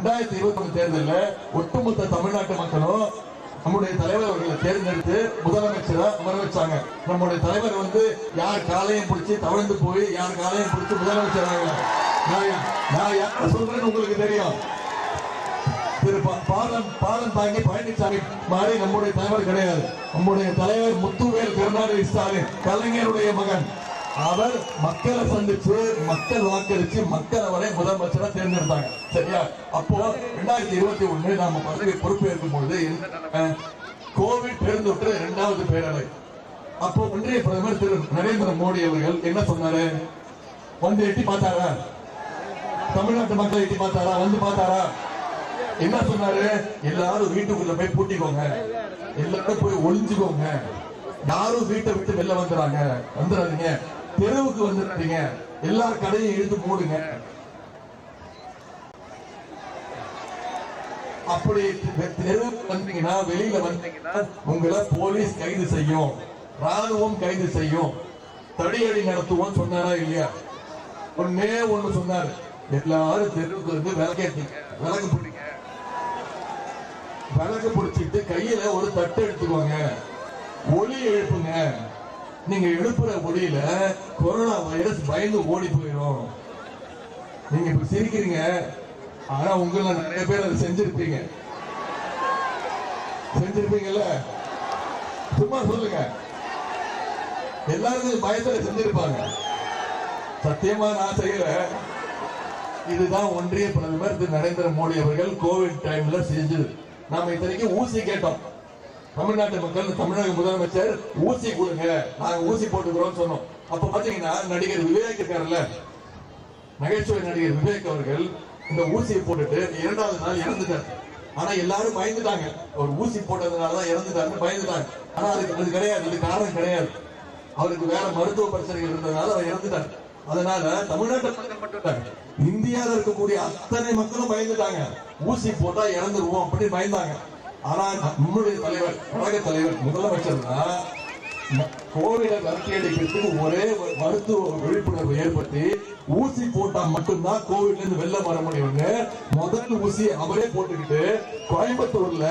ரெண்டாயிரத்தி இருபத்தி ஒண்ணு தேர்தலில் ஒட்டுமொத்த தமிழ்நாட்டு மக்களும் நம்முடைய தலைவர் அவர்களை தேர்ந்தெடுத்து முதலமைச்சரா அமர வச்சாங்க. நம்முடைய தலைவர் வந்து யார் காலையும் பிடிச்சி தவழ்ந்து போய் யார் காலையும் பிடிச்சி முதலமைச்சர் நான் யா- சொல்றேன்னு உங்களுக்கு தெரியும். திரு பா- பாலம் பாலம் தாங்கி பழனிசாமி மாதிரி நம்முடைய தலைவர் கிடையாது. நம்முடைய தலைவர் முத்துவேல் கருணாநிதி ஸ்டாலின் கலைஞருடைய மகன். அவர் மக்களை சந்திச்சு மக்கள் வாக்களிச்சு மக்கள் அவரை முதலமைச்சரா தேர்ந்தெடுத்தாங்க. சரியா? அப்போ ரெண்டாயிரத்தி இருபத்தி ஒண்ணு நாம பதவி பொறுப்பேற்கும் பொழுது கோவிட் பெருந்தொற்று இரண்டாவது பேரவை அப்போ ஒன்றிய பிரதமர் திரு நரேந்திர மோடி அவர்கள் என்ன சொன்னாரு? வந்து எட்டி பார்த்தாரா? தமிழ்நாட்டு மக்களை எட்டி பார்த்தாரா? வந்து பார்த்தாரா? என்ன சொன்னாரு? எல்லாரும் வீட்டுக்குள்ள போய் பூட்டிக்கோங்க. எல்லாரும் போய் ஒளிஞ்சுக்கோங்க. யாரும் வீட்டை விட்டு வெளில வந்துறாங்க. வந்துடாதீங்க தெருவுக்கு வந்துடாதீங்க எல்லா கடையும் இழுத்து மூடுங்க. அப்படி தெருவுக்கு வந்தீங்கன்னா வெளியில வந்தீங்கன்னா உங்களை போலீஸ் கைது செய்யும். ராணுவம் கைது செய்யும். தடியடி நடத்துவோம் சொன்னாரா இல்லையா? ஒன்னே ஒண்ணு சொன்னாரு. எல்லாரும் தெருவுக்கு வந்து விளக்கேற்றீங்க விளக்கு பிடிங்க. விளக்கு பிடிச்சிட்டு கையில ஒரு தட்டு எடுத்துக்கோங்க. ஒளி எழுப்புங்க. நீங்க எழுப்புற ஒளியில கொரோனா வைரஸ் பயந்து ஓடி போயிடும் நீங்க இப்ப சிரிக்கிறீங்க. ஆனா உங்கள நிறைய பேர் அதை செஞ்சிருப்பீங்க. செஞ்சிருப்பீங்கல்ல? சும்மா சொல்லுங்க. எல்லாரும் பயத்துல செஞ்சிருப்பாங்க. சத்தியமா நான் செய்யல. இதுதான் ஒன்றிய பிரதமர் திரு நரேந்திர மோடி அவர்கள் கோவிட் டைம்ல செஞ்சது. நாம இத்தனைக்கும் ஊசி கேட்டோம். தமிழ்நாட்டு மக்கள் தமிழக முதலமைச்சர் ஊசி கொடுங்க. நாங்க ஊசி போட்டுக்கிறோம் சொன்னோம். அப்ப பாத்தீங்கன்னா நடிகர் விவேக் இருக்காருல்ல? நகைச்சுவை நடிகர் விவேக் அவர்கள் இந்த ஊசியை போட்டுட்டு இரண்டாவது நாள் இறந்துட்டார். ஆனா எல்லாரும் பயந்துட்டாங்க. ஒரு ஊசி போட்டதுனாலதான் இறந்துட்டாருன்னு பயந்துட்டாங்க. ஆனா அதுக்கு அது கிடையாது. அது காரணம் கிடையாது. அவருக்கு வேற மருத்துவ பிரச்சனைகள் இருந்ததுனால அவர் இறந்துட்டார். அதனால தமிழ்நாட்டு மக்கள் மட்டும் இந்தியாவில் இந்தியால இருக்கக்கூடிய அத்தனை மக்களும் பயந்துட்டாங்க. ஊசி போட்டா இறந்துருவோம் அப்படின்னு பயந்தாங்க. ஆனால் நம்முடைய தலைவர் கழக தலைவர் முதலமைச்சர் தான் கோவிட விரட்டி அடிக்கிறதுக்கு ஒரே ஒரு மருத்துவ விழிப்புணர்வு ஏற்படுத்தி ஊசி போட்டா மட்டும்தான் கோவிட்ல இருந்து வெளில வர முடியும்னு முதல் ஊசி அவரே போட்டுக்கிட்டு கோயம்புத்தூர்ல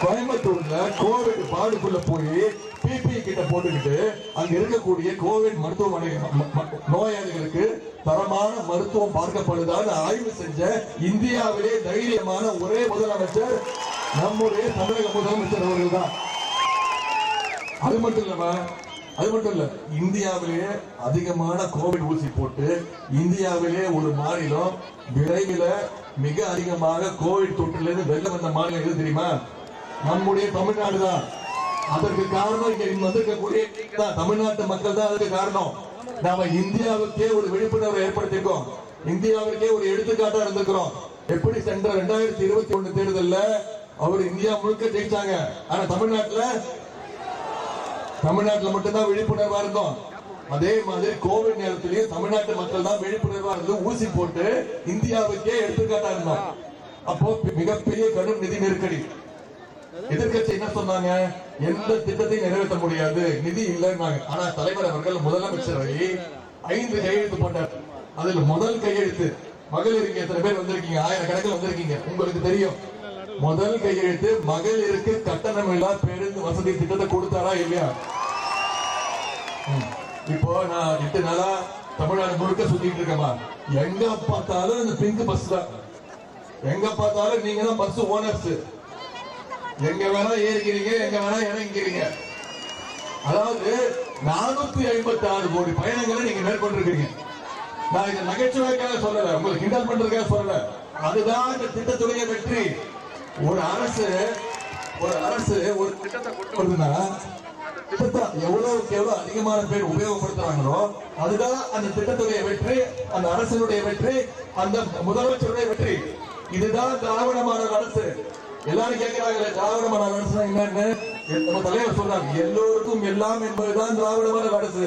கோயம்புத்தூர்ல கோவிட் பாடுக்குள்ள போய் பிபி கிட்ட போட்டுக்கிட்டு அங்க இருக்கக்கூடிய கோவிட் மருத்துவமனை நோயாளிகளுக்கு தரமான மருத்துவம் பார்க்கப்படுதான்னு ஆய்வு செஞ்ச இந்தியாவிலே தைரியமான ஒரே முதலமைச்சர் நம்முடைய தமிழக முதலமைச்சர் அவர்கள் தான் அது மட்டும் இல்லமா அது மட்டும் இல்ல இந்தியாவிலேயே அதிகமான கோவிட் ஊசி போட்டு இந்தியாவிலேயே ஒரு மாநிலம் விரைவில் மிக அதிகமாக கோவிட் தொற்றிலிருந்து வெளில வந்த மாநிலம் எது தெரியுமா? நம்முடைய தமிழ்நாடு தான் அதற்கு காரணம் இங்க வந்திருக்கக்கூடிய தமிழ்நாட்டு மக்கள் தான் அதுக்கு காரணம். நாம இந்தியாவுக்கே ஒரு விழிப்புணர்வை ஏற்படுத்திருக்கோம் இந்தியாவிற்கே ஒரு எடுத்துக்காட்டா இருந்திருக்கிறோம். எப்படி சென்ற ரெண்டாயிரத்தி இருபத்தி ஒண்ணு தேர்தலில் அவர் இந்தியா முழுக்க ஜெயிச்சாங்க. ஆனா தமிழ்நாட்டுல தமிழ்நாட்டுல மட்டும்தான் விழிப்புணர்வா இருந்தோம். அதே மாதிரி கோவிட் நேரத்திலேயே தமிழ்நாட்டு மக்கள் தான் விழிப்புணர்வா இருந்து ஊசி போட்டு இந்தியாவுக்கே எடுத்துக்காட்டா இருந்தோம் அப்போ மிகப்பெரிய கடும் நிதி நெருக்கடி. எதிர்கட்சி என்ன சொன்னாங்க? எந்த திட்டத்தையும் நிறைவேற்ற முடியாது. நிதி இல்லைன்னாங்க. ஆனா தலைவர் அவர்கள் முதலமைச்சரை ஐந்து கையெழுத்து போட்டார். அதுல முதல் கையெழுத்து. மகளிருக்கு எத்தனை பேர் வந்திருக்கீங்க? ஆயிரக்கணக்கில் வந்திருக்கீங்க. உங்களுக்கு தெரியும். முதல் கையெழுத்து மகளிருக்கு கட்டணமில்லா பேருந்து வசதி திட்டத்தை கொடுத்தாரா இல்லையா? இப்போ நான் எட்டு நாளா தமிழ்நாடு முழுக்க சுத்திட்டு இருக்கமா எங்க பார்த்தாலும் இந்த பிங்க் பஸ் தான். எங்க பார்த்தாலும் நீங்க தான் பஸ் ஓனர்ஸ் எங்க வேணா ஏறிக்கிறீங்க எங்க வேணா இறங்கிக்கிறீங்க. அதாவது நானூத்தி ஐம்பத்தி ஆறு கோடி பயணங்களை நீங்க மேற்கொண்டிருக்கீங்க நான் இதை நகைச்சுவைக்காக சொல்லல உங்களுக்கு கிண்டல் பண்றதுக்காக சொல்லல. அதுதான் இந்த திட்டத்துடைய வெற்றி. ஒரு அரசு ஒரு அரசு ஒரு திட்டத்தை கொண்டு வருதுன்னா எவ்வளவுக்கு எவ்வளவு அதிகமான பேர் உபயோகப்படுத்துறாங்களோ அதுதான் அந்த திட்டத்துடைய வெற்றி அந்த அரசினுடைய வெற்றி அந்த முதலமைச்சருடைய வெற்றி. இதுதான் திராவிட மாடல் அரசு. எல்லாரும் கேட்கிறாங்க திராவிட மாடல் அரசு என்னன்னு? நம்ம தலைவர் சொல்றாங்க எல்லோருக்கும் எல்லாம் என்பதுதான் திராவிட மாடல் அரசு.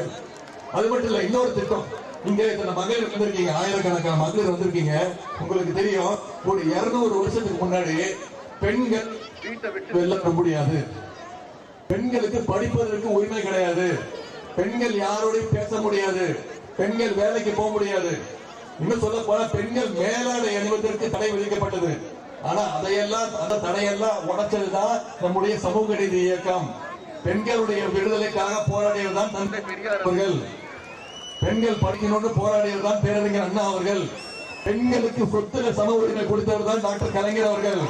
அது மட்டும் இல்ல இன்னொரு திட்டம். இங்க இத்தனை மகளிர் வந்திருக்கீங்க ஆயிரக்கணக்கான மகளிர் வந்திருக்கீங்க. உங்களுக்கு தெரியும் ஒரு இருநூறு வருஷத்துக்கு முன்னாடி பெண்கள் வர முடியாது. பெண்களுக்கு படிப்பதற்கு உரிமை கிடையாது. பெண்கள் யாரோடையும் பேச முடியாது. பெண்கள் வேலைக்கு போக முடியாது. இன்னும் சொல்ல போனா பெண்கள் மேலாடை அணிவதற்கு தடை விதிக்கப்பட்டது. ஆனா அதையெல்லாம் அந்த தடையெல்லாம் உடைச்சதுதான் நம்முடைய சமூக நீதி இயக்கம். பெண்களுடைய விடுதலைக்காக போராடியதுதான் தந்தை பெரியார் அவர்கள். பெண்கள் படிக்கணும்னு போராடியவர் தான் பேரறிஞர் அண்ணா அவர்கள். பெண்களுக்கு சொத்துல சம உரிமை கொடுத்தவர் தான் டாக்டர் கலைஞர் அவர்கள்.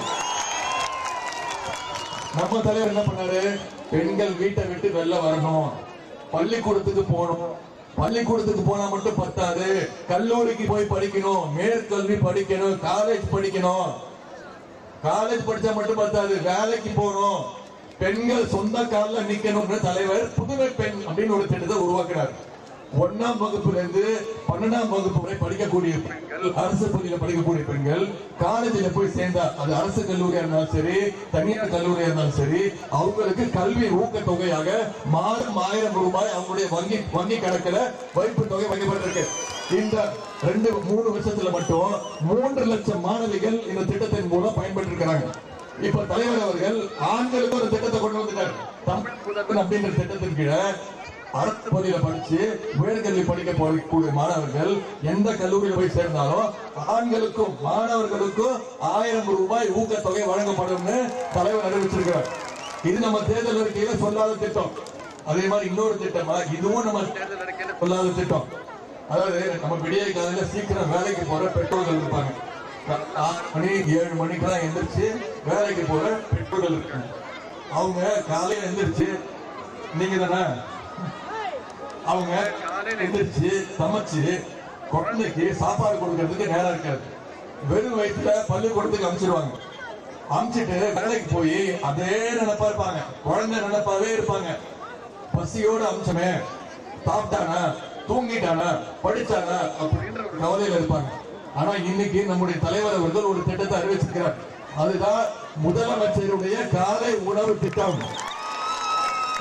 நம்ம தலைவர் என்ன பண்ணாரு? பெண்கள் வீட்டை விட்டு வெளில வரணும். பள்ளிக்கூடத்துக்கு போகணும். பள்ளிக்கூடத்துக்கு போனா மட்டும் பத்தாது. கல்லூரிக்கு போய் படிக்கணும். மேற்கல்வி படிக்கணும். காலேஜ் படிக்கணும். காலேஜ் படிச்சா மட்டும் பத்தாது. வேலைக்கு போகணும். பெண்கள் சொந்த கால்ல நிக்கணும்னு தலைவர் புதுமை பெண் அப்படின்னு ஒரு திட்டத்தை உருவாக்குறாரு. ஒன்னாம் வகுப்பிலிருந்து பன்னெண்டாம் வகுப்பு வரை படிக்கக்கூடிய பெண்கள் அரசு பள்ளியில படிக்கக்கூடிய பெண்கள் காலேஜில் போய் சேர்ந்தா அது அரசு கல்லூரியா இருந்தாலும் சரி தனியார் கல்லூரியா இருந்தாலும் சரி அவங்களுக்கு கல்வி ஊக்கத்தொகையாக மாதம் ஆயிரம் ரூபாய் அவங்களுடைய வங்கி வங்கி கணக்குல வைப்பு தொகை வைக்கப்பட்டிருக்கு இந்த ரெண்டு மூணு வருஷத்துல மட்டும் மூன்று லட்சம் மாணவிகள் இந்த திட்டத்தின் மூலம் பயன்பெற்று இருக்கிறாங்க இப்ப தலைவர் அவர்கள் ஆண்களுக்கு ஒரு திட்டத்தை கொண்டு வந்துட்டார். தமிழ் அப்படின்ற திட்டத்தின் கீழே அடுத்த பள்ளியில படிச்சு உயர்கல்வி படிக்க போகக்கூடிய மாணவர்கள் எந்த கல்லூரியில் போய் சேர்ந்தாலும் ஆண்களுக்கும் மாணவர்களுக்கும் ஆயிரம் ரூபாய் ஊக்கத்தொகை வழங்கப்படும் தலைவர் அறிவிச்சிருக்கிறார். இது நம்ம தேர்தல் அறிக்கையில சொல்லாத திட்டம். அதே மாதிரி இன்னொரு திட்டமா இதுவும் நம்ம தேர்தல் அறிக்கையில சொல்லாத திட்டம். அதாவது நம்ம விடிய காலையில சீக்கிரம் வேலைக்கு போற பெற்றோர்கள் இருப்பாங்க. ஆறு மணி ஏழு மணிக்கெல்லாம் எந்திரிச்சு வேலைக்கு போற பெற்றோர்கள் இருக்காங்க. அவங்க காலையில எந்திரிச்சு நீங்க தானே அவங்க எந்திரிச்சு சமைச்சு குழந்தைக்கு சாப்பாடு கொடுக்கறதுக்கு நேரம் இருக்காது. வெறும் வயிற்றுல பள்ளிக்கூடத்துக்கு அனுப்பிச்சிருவாங்க அனுப்பிச்சிட்டு வேலைக்கு போய் அதே நினைப்பா இருப்பாங்க. குழந்தை நினைப்பாவே இருப்பாங்க. பசியோட அம்சமே சாப்பிட்டானா தூங்கிட்டானா படிச்சானா அப்படின்ற ஒரு கவலையில இருப்பாங்க. ஆனா இன்னைக்கு நம்முடைய தலைவர் அவர்கள் ஒரு திட்டத்தை அறிவிச்சிருக்கிறார். அதுதான் முதலமைச்சருடைய காலை உணவு திட்டம்.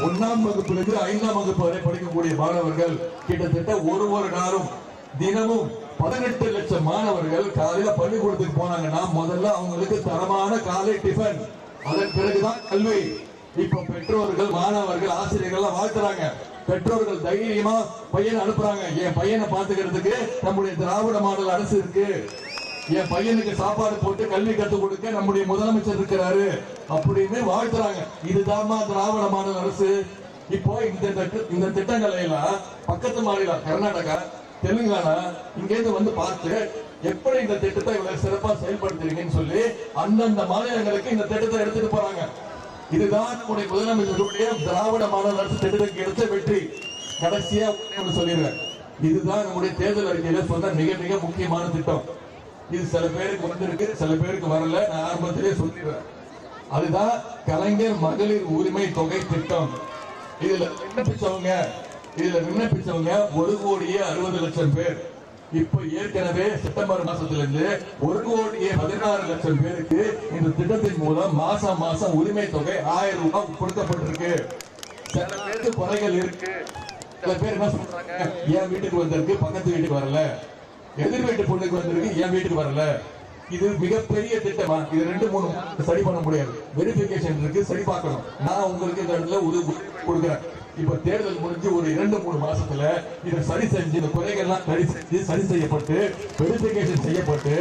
ஒன்னாம் வகுப்பிலிருந்து ஐந்தாம் வகுப்பு வரை படிக்கக்கூடிய மாணவர்கள் கிட்டத்தட்ட ஒரு ஒரு நாளும் தினமும் பதினெட்டு லட்சம் மாணவர்கள் காலையில பள்ளிக்கூடத்துக்கு போனாங்கன்னா முதல்ல அவங்களுக்கு தரமான காலை டிஃபன். அதன் பிறகுதான் கல்வி. இப்ப பெற்றோர்கள் மாணவர்கள் ஆசிரியர்கள் எல்லாம் வாழ்த்துறாங்க. பெற்றோர்கள் தைரியமா பையனை அனுப்புறாங்க. என் பையனை பாத்துக்கிறதுக்கு நம்முடைய திராவிட மாடல் அரசு இருக்கு. என் பையனுக்கு சாப்பாடு போட்டு கல்வி கற்றுக் கொடுக்க நம்முடைய முதலமைச்சர் இருக்கிறாரு அப்படின்னு வாழ்த்துறாங்க. இதுதான்மா திராவிட மாடல் அரசு. இப்போ இந்த இந்த திட்டங்களை எல்லாம் பக்கத்து மாநிலம் கர்நாடகா தெலுங்கானா இங்கேருந்து வந்து பார்த்து எப்படி இந்த திட்டத்தை இவ்வளவு சிறப்பா செயல்படுத்துறீங்கன்னு சொல்லி அந்தந்த மாநிலங்களுக்கு இந்த திட்டத்தை எடுத்துட்டு போறாங்க. இதுதான் நம்முடைய முதலமைச்சருடைய திராவிட மாநில அரசு திட்டத்துக்கு எடுத்த வெற்றி. கடைசியா சொல்லிடுறேன். இதுதான் நம்முடைய தேர்தல் அறிக்கையில சொன்ன மிக மிக முக்கியமான திட்டம். இது சில பேருக்கு வந்திருக்கு சில பேருக்கு வரல நான் ஆரம்பத்திலே சொல்லிடுறேன். அதுதான் கலைஞர் மகளிர் உரிமை தொகை திட்டம். இதுல விண்ணப்பிச்சவங்க இதுல விண்ணப்பிச்சவங்க ஒரு கோடியே அறுபது லட்சம் பேர். இப்ப ஏற்கனவே செப்டம்பர் மாசத்துல இருந்து ஒரு கோடியே பதினாறு லட்சம் பேருக்கு இந்த திட்டத்தின் மூலம் மாசம் மாசம் உரிமை தொகை ஆயிரம் ரூபாய் கொடுக்கப்பட்டிருக்கு. சில பேருக்கு குறைகள் இருக்கு. சில பேர் என்ன சொல்றாங்க? என் வீட்டுக்கு வந்திருக்கு பக்கத்து வீட்டுக்கு வரல. எதிர் வீட்டு பொண்ணுக்கு வந்திருக்கு என் வீட்டுக்கு வரல. இது மிகப்பெரிய திட்டமா. இது ரெண்டு மூணு சரி பண்ண முடியாது. வெரிபிகேஷன் இருக்கு சரி பார்க்கணும். நான் உங்களுக்கு இந்த இடத்துல உதவி கொடுக்குறேன். இப்ப தேர்தல் முடிஞ்சு ஒரு இரண்டு மூணு மாசத்துல இதை சரி செஞ்சு இந்த குறைகள்லாம் சரி செஞ்சு சரி செய்யப்பட்டு வெரிபிகேஷன் செய்யப்பட்டு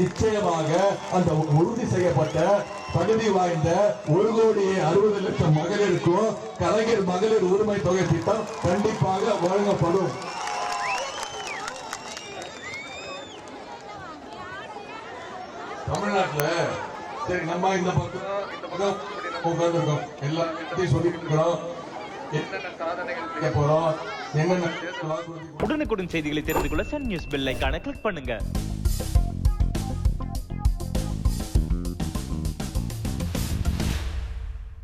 நிச்சயமாக அந்த உறுதி செய்யப்பட்ட தகுதி வாய்ந்த ஒரு கோடி அறுபது லட்சம் மகளிருக்கும் கலைஞர் மகளிர் உரிமை தொகை திட்டம் கண்டிப்பாக வழங்கப்படும். தமிழ்நாட்டுல சரி நம்ம இந்த பக்கம் உட்கார்ந்துருக்கோம். எல்லாத்தையும் சொல்லிட்டு இருக்கிறோம் உடனுக்குடன் செய்திகளை தெரிந்து கொள்ள சன் நியூஸ் பெல் ஐகானை கிளிக் பண்ணுங்க.